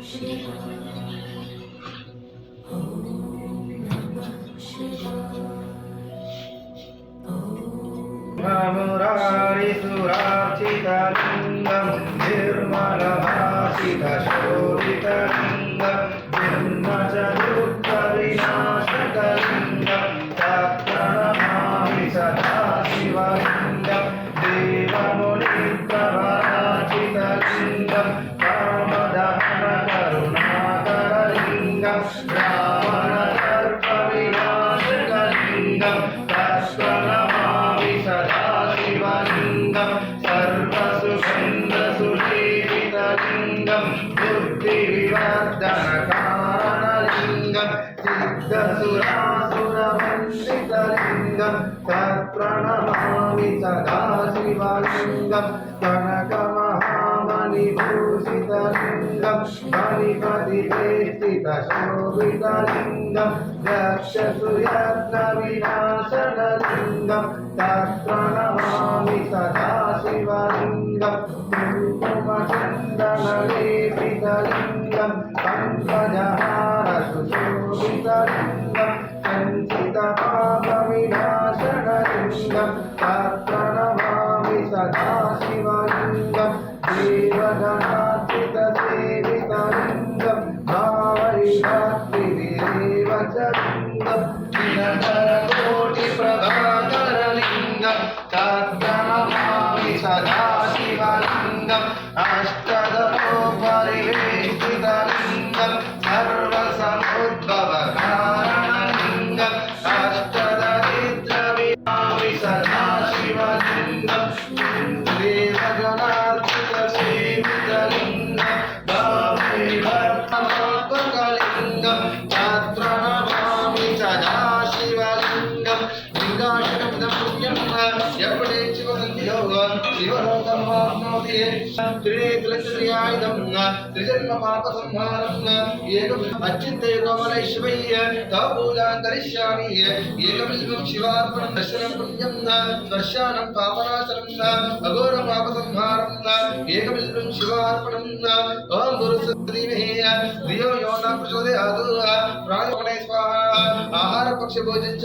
Shiva. सिद्धसुरासुरवन्दितलिङ्गं तत्प्रणमामि सदा शिवलिङ्गं कनकमहामणिभूषितलिङ्गं मणिपतिवेष्टितशोभितलिङ्गं रक्षसुयत्नविनाशनलिङ्गं तत्प्रणमामि सदा शिवलिङ्गं कुङ्कुमचन्दनलेपितलिङ्गं సుశోభితలింగం సంచిత పాప వినాశనలింగం తత్ప్రణమామి సదాశివలింగం దేవగణా త్రినేత్రయాయుధం త్రిజన్మ పాప సంహారం ఏకం అచ్యుతయుగమలై శివయ్య తవ పూజాం కరిష్యామి ఏకమిల్వం శివార్పణం దర్శనం పుణ్యం స్పర్శానం పాపనాశనం అఘోర పాప సంహారం ఏకమిల్వం శివార్పణం ఓం గురు సత్రీమహే దియో యోన ప్రచోదయాదు ప్రాణపణే స్వాహ ఆహార పక్ష భోజించ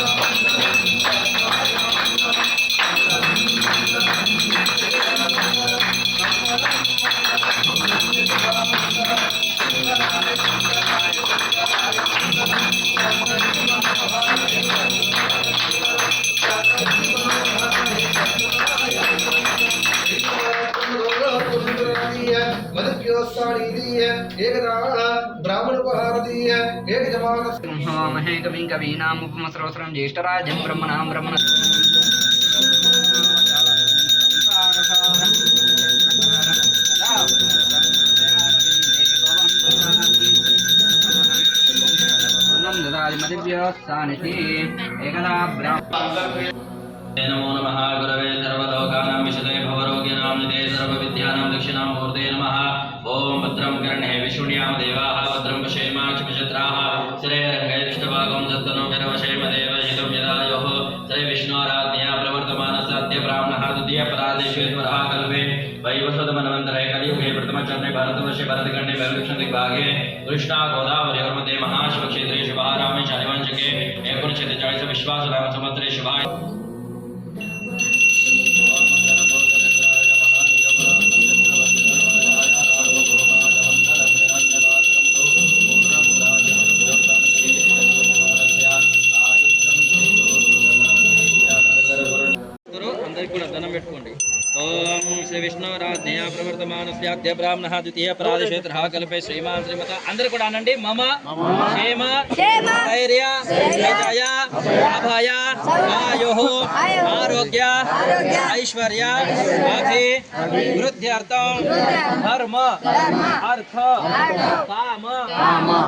ब्रह्मवामहे कविं कवीनाम् उपमस्रोत्रं ज्येष्ठराजं ब्रह्मणां ब्रह्मण ददाति मदिभ्यः सानिति एकदा ब्राह्मण नमो नमः, गुरवे सर्वलोकानां, विशदे भवरोगिणां निधे सर्वविद्यानां, दक्षिणां मूर्ते नमः। ॐ भद्रं कर्णे विष्णुयां देवाः, भद्रं पशेमाक्षपिशत्राः श्रेयरङ्गैष्टभागं दत्तनो विरवशेम देवहितं यदायोः श्री विष्णोराज्ञया प्रवर्तमानसद्य ब्राह्मणः द्वितीयपरादेश्वेश्वरः कल्पे। वैवस्वतमन्वन्तरे कलियुगे प्रथमचरणे भारतवर्षे भरतखण्डे वैलक्षणदिग्भागे कृष्णा गोदावर्योर्मध्ये महाशिवक्षेत्रे शिवः रामे शालिवाञ्चके एकोनशतचाळीस विश्वासनाम संवत्सरे शिवाय విష్ణురాజ్ఞయా ప్రవర్తమానస్యాద్య బ్రాహ్మణ ద్వితీయ ప్రాదిక్షేత్ర కల్పే శ్రీమాన్ శ్రీమత అందరూ కూడా అనండి. మమ క్షేమ ధైర్య అభయ ఆయు आरोग्य ऐश्वर्य वृद्ध्यर्थ धर्म अर्थ काम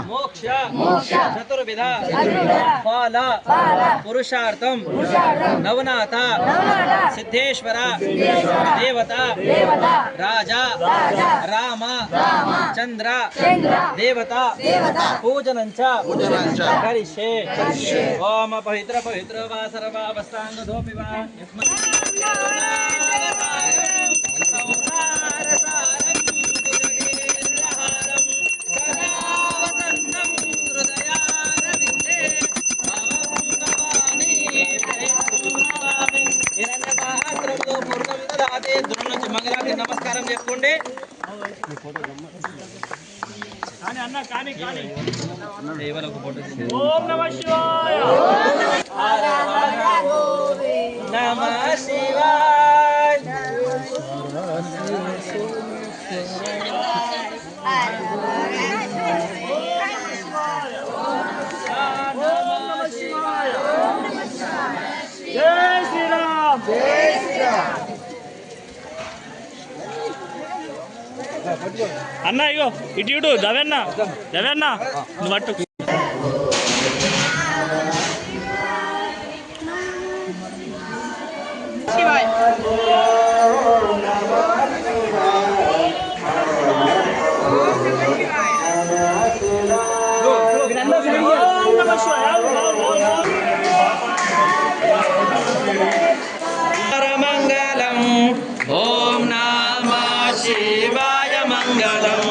मोक्ष चतुर्विध फल पुरुषार्थम नवनाथ सिद्धेश्वर देवता राजा राम चंद्र देवता पूजन चे ओम पवित्र पवित्र वा सर्वावस्थांग धोपि वा అన్న ఇగో ఇటు ఇటు దవెన్న దవెన్న నువ్వు అట్టు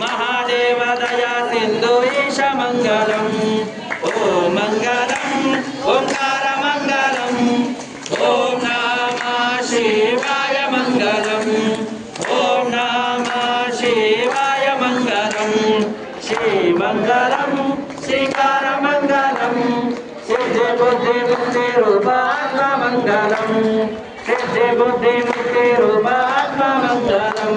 మహాదేవ దయా సింధు ఈశ మంగళం ఓ మంగళం ఓంకార మంగళం. ఓం నమ శివాయ మంగళం. ఓం నమ శివాయ మంగళం. శ్రీమంగళం శ్రీకార మంగళం. సిద్ధి బుద్ధి ముక్తి రూపాత్మ మంగళం. సిద్ధి బుద్ధి ముక్తి రూపాత్మ మంగళం.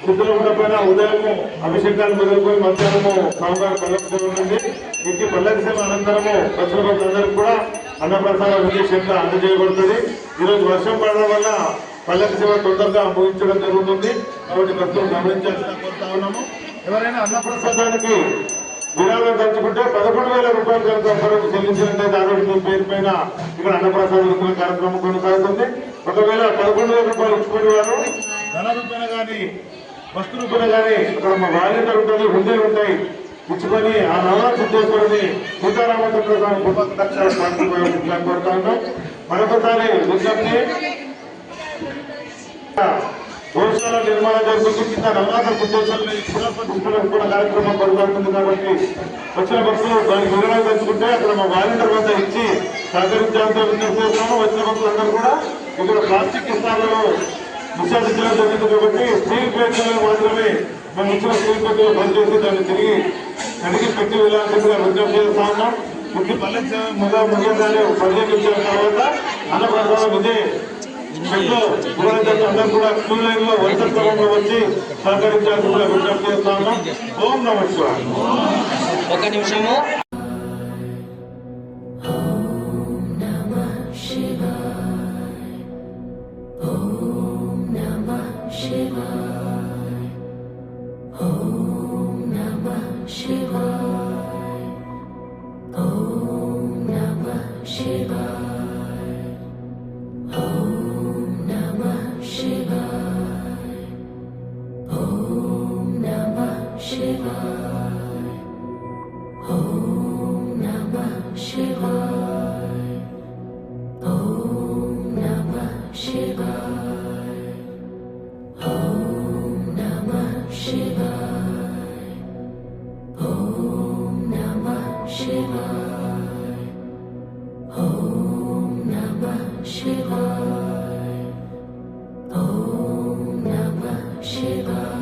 కి శుద్ధులు ఉదయము అభిషేకాలు మొదలుకొని మధ్యాహ్నము స్వామివారి పల్లకి ఉంటుంది ఇంటి పల్లకి సేవ అనంతరము వచ్చిన భక్తులందరికీ కూడా అన్నప్రసాద విశేషంగా అందజేయబడుతుంది. ఈరోజు వర్షం పడడం వల్ల పల్లకి సేవ తొందరగా ముగించడం జరుగుతుంది. కాబట్టి భక్తులు గమనించాల్సిన కోరుతా ఉన్నాము. ఎవరైనా అన్నప్రసాదానికి విరాళం తెచ్చుకుంటే పదకొండు వేల రూపాయలు కనుక ఒక్కరోజు చెల్లించినట్టయితే ఆరోగ్య పేరు పైన ఇక్కడ అన్నప్రసాద వితరణ కార్యక్రమం కొనసాగుతుంది. ఒకవేళ పదకొండు వేల రూపాయలు ఇచ్చుకునే వారు ధన రూపాయలు కానీ వస్తువులు రూపాయలు కానీ అక్కడ మా వాలంటీర్ ఉంటుంది హుండీలు ఉంటాయి. ఇచ్చుకొని ఆ నవరాత్రి సిద్ధేశ్వరుని సీతారామచంద్ర స్వామి ఉపకక్ష కోరుతా ఉన్నాం. మరొకసారి విజ్ఞప్తి. గోశాల నిర్మాణం జరుగుతుంది. కింద నవరాత్రి ఉద్దేశాలు పునఃప్రతిష్టలకు కూడా కార్యక్రమం కొనసాగుతుంది కాబట్టి వచ్చిన భక్తులు దానికి వివరాలు తెచ్చుకుంటే అక్కడ మా వాలంటీర్ వద్ద ఇచ్చి సహకరించాలని విజ్ఞప్తి చేస్తున్నాము వచ్చిన భక్తులందరూ కూడా ఇక్కడ ప్లాస్టిక్ ఇస్తాలలో నిషేధించడం జరిగింది కాబట్టి స్టీల్ ప్లేట్లను మాత్రమే మేము ఇచ్చిన స్టీల్ ప్లేట్లు బంద్ చేసి దాన్ని తిరిగి అడిగి పెట్టి వెళ్ళాల్సిందిగా విజ్ఞప్తి చేస్తా ఉన్నాం. ఇది పల్లె ముగ ముగించాలి పదిహేను తర్వాత అన్నప్రసాదం ఇదే చెట్లు ఊరందరూ అందరూ కూడా క్యూ లైన్లో వరుస క్రమంలో వచ్చి సహకరించాల్సిందిగా విజ్ఞప్తి చేస్తా ఉన్నాం. ఓం నమస్కారం ఒక నిమిషము. Shiva. Shiva.